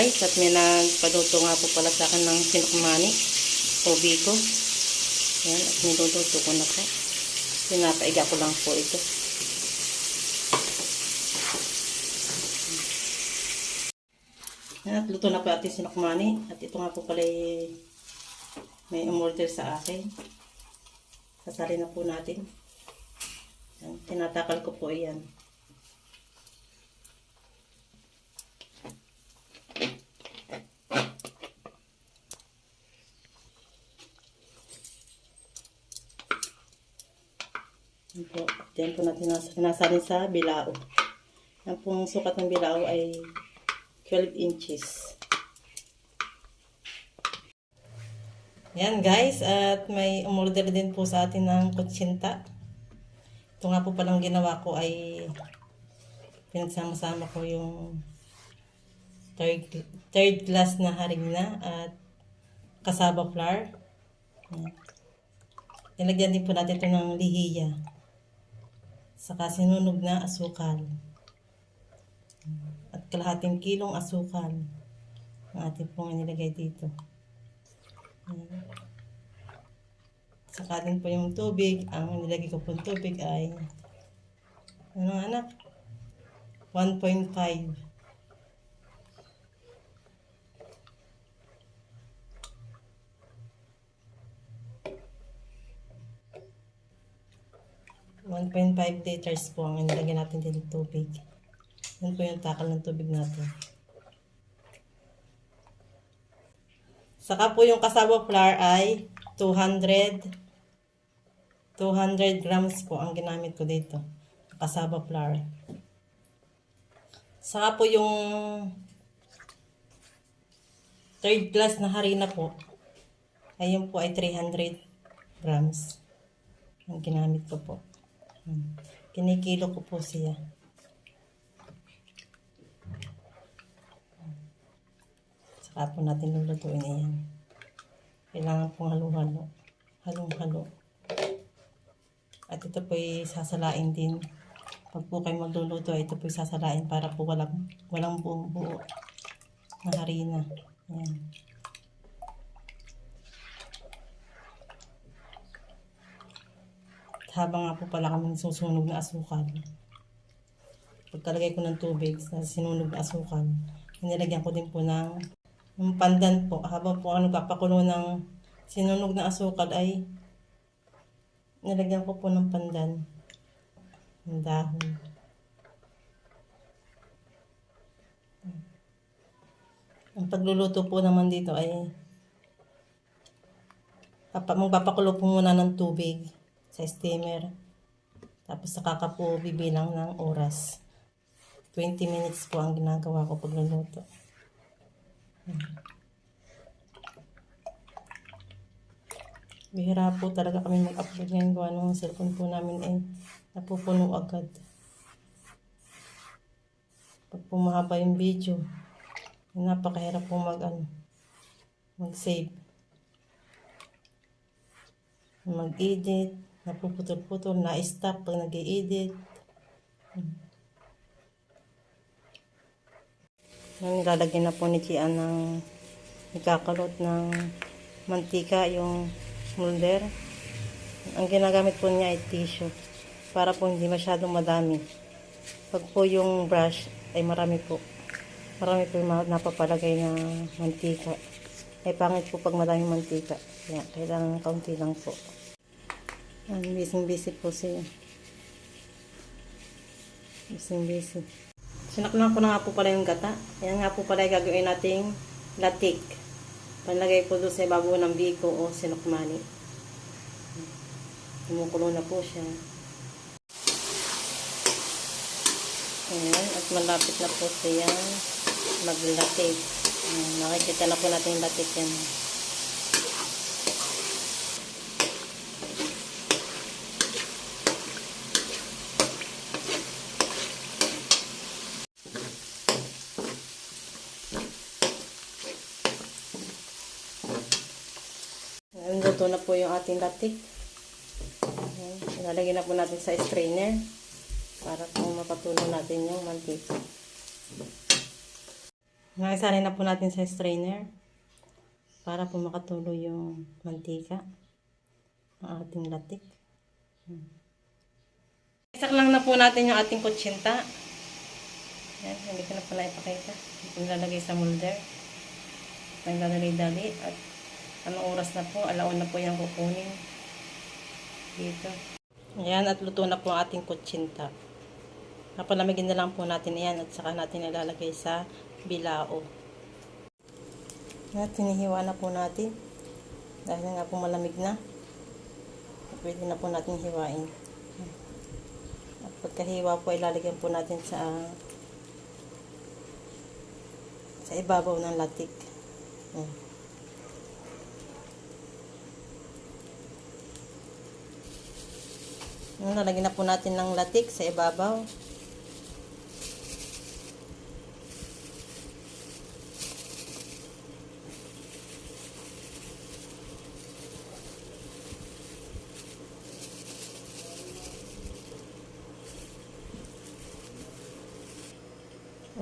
guys at may nagpaluto nga po pala sa akin ng sinukmani o biko. Ayan, at niluluto ko na po. Pinapaiga ko lang po ito. Ayan, at luto na po ating sinukmani. At ito nga po pala ay may umorder sa akin. Sasali na po natin. Ayan, tinatakal ko po iyan. Yan po. Diyan po natin nas- nasalin sa bilao. Yan pong sukat ng bilao ay 12 inches. Yan guys, at may umorder din po sa atin ng kutsinta. Ito nga po palang ginawa ko ay pinagsama-sama ko yung third, third glass na harina at kasaba flour. Yan. Nilagyan din po natin ito ng lihiya. Saka sinunog na asukal. At kalahating kilong asukal ang ating pong inilagay dito. Saka din po yung tubig. Ang nilagay ko pong tubig ay ano anak? 1.5 1.5 liters po ang inilagay natin din ng tubig. Yan po yung takal ng tubig natin. Saka po yung kasaba flour ay 200 200 grams po ang ginamit ko dito. Kasaba flour. Saka po yung third glass na harina po. Ayun po ay 300 grams. Ang ginamit ko po. Hmm. Kinikilo ko po siya. Saka po natin lulutuin yan. Kailangan pong halo-halo. Halong-halo. At ito po ay sasalain din. Pag po kayo magluluto, ito po ay sasalain para po walang, walang buong buo na harina. Yan. Habang nga po pala kami susunog na asukal. Pagkalagay ko ng tubig sa sinunog na asukal, nilagyan ko din po ng, ng pandan po. Habang po ano nagpapakulo ng sinunog na asukal ay nilagyan ko po ng pandan. Ng dahon. Ang pagluluto po naman dito ay papa, magpapakulo po muna ng tubig sa steamer. Tapos saka ka po bibilang ng oras. 20 minutes po ang ginagawa ko pagluluto. Bihira po talaga kami mag-upload ngayon gawa nung cellphone po namin ay napupuno agad. Pag pumahaba yung video, napakahirap po mag ano, mag-save. Mag-edit, napuputol-putol, na-stop pag nag edit Ngayon, lalagyan na po ni Chian ng ikakalot ng mantika yung molder. Ang ginagamit po niya ay tissue para po hindi masyadong madami. Pag po yung brush ay marami po. Marami po yung napapalagay na mantika. Ay pangit po pag madaming mantika. Kaya kailangan kaunti lang po. Ang busy-busy po siya. Busy-busy. Sinaklan ko na nga po pala yung gata. Yan nga po pala yung gagawin nating latik. Panlagay po doon sa ibabaw ng biko o sinukmani. Kumukulo na po siya. Ayan, at malapit na po siya maglatik. Ayan, nakikita na po natin yung latik yan. Ayan, luto na po yung ating latik. Ilalagay na po natin sa strainer para po mapatulo natin yung mantika. Ngayon na po natin sa strainer para po makatulo yung mantika ng ating latik. Hmm. Isak lang na po natin yung ating kutsinta. Yan, hindi ko na pala ipakita. Ito nilalagay sa molder. Nagdadali-dali at anong oras na po, alaon na po yung kukunin. Dito. Ayan, at luto na po ang ating kutsinta. Napalamigin na lang po natin yan at saka natin ilalagay sa bilao. At hinihiwa na po natin. Dahil nga po malamig na. Pwede na po natin hiwain. At pagkahiwa po, ilalagyan po natin sa sa ibabaw ng latik. Ayan. Lalagyan na po natin ng latik sa ibabaw.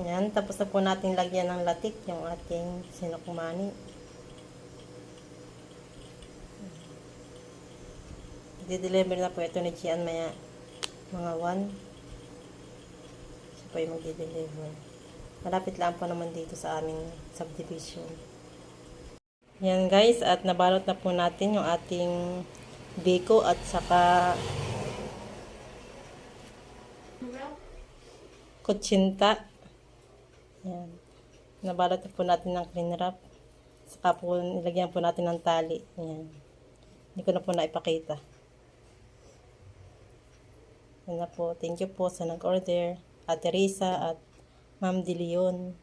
Ayan, tapos na po natin lagyan ng latik yung ating sinakumani. Di-deliver na po ito ni Gian maya mga 1. Siya po yung magdi-deliver. Malapit lang po naman dito sa aming subdivision. Yan guys, at nabalot na po natin yung ating biko at saka kutsinta. Yan. Nabalot na po natin ng clean wrap. Saka po nilagyan po natin ng tali. Yan. Hindi ko na po naipakita. Yan na po. Thank you po sa nag-order. Ate Risa at Ma'am De Leon.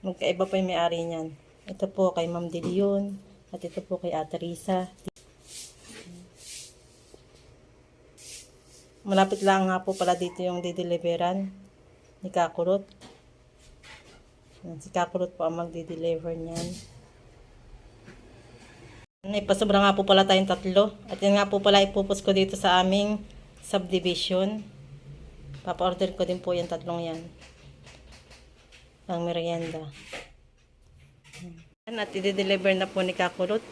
Magkaiba pa yung may-ari niyan. Ito po kay Ma'am De Leon. At ito po kay Ate Risa. Malapit lang nga po pala dito yung dideliveran ni Kakurot. Si Kakurot po ang magdi-deliver niyan. May pasobra nga po pala tayong tatlo. At yan nga po pala ipupos ko dito sa aming subdivision. Papa-order ko din po yung tatlong yan. Pang merienda. At i-deliver na po ni Kakurot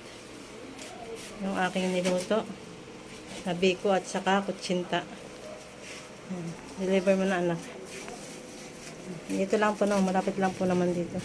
yung aking niluto. Sabi ko at saka kutsinta. Deliver mo na anak. Dito lang po no, malapit lang po naman dito.